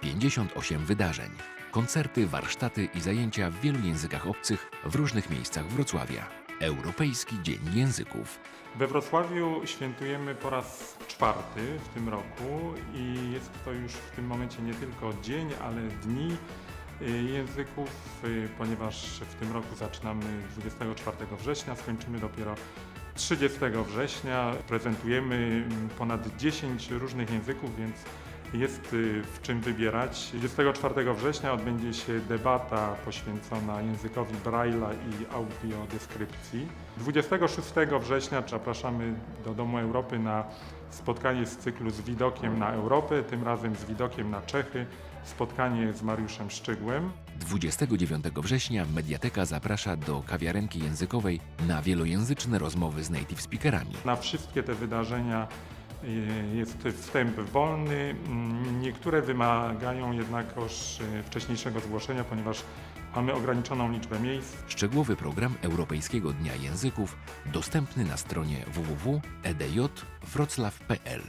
Pięćdziesiąt osiem wydarzeń, koncerty, warsztaty i zajęcia w wielu językach obcych w różnych miejscach Wrocławia. Europejski Dzień Języków. We Wrocławiu świętujemy po raz czwarty w tym roku i jest to już w tym momencie nie tylko dzień, ale dni y, języków, y, ponieważ w tym roku zaczynamy 24 września, skończymy dopiero 30 września. Prezentujemy ponad 10 różnych języków, więc jest y, w czym wybierać. 24 września odbędzie się debata poświęcona językowi Braille'a i audiodeskrypcji. 26 września zapraszamy do Domu Europy na spotkanie z cyklu z widokiem na Europę, tym razem z widokiem na Czechy, spotkanie z Mariuszem Szczygłem. 29 września Mediateka zaprasza do kawiarenki językowej na wielojęzyczne rozmowy z native speakerami. Na wszystkie te wydarzenia Y, jest wstęp wolny. Mm, niektóre wymagają jednakoż y, wcześniejszego zgłoszenia, ponieważ mamy ograniczoną liczbę miejsc. Szczegółowy program Europejskiego Dnia Języków dostępny na stronie www.edjwroclaw.pl.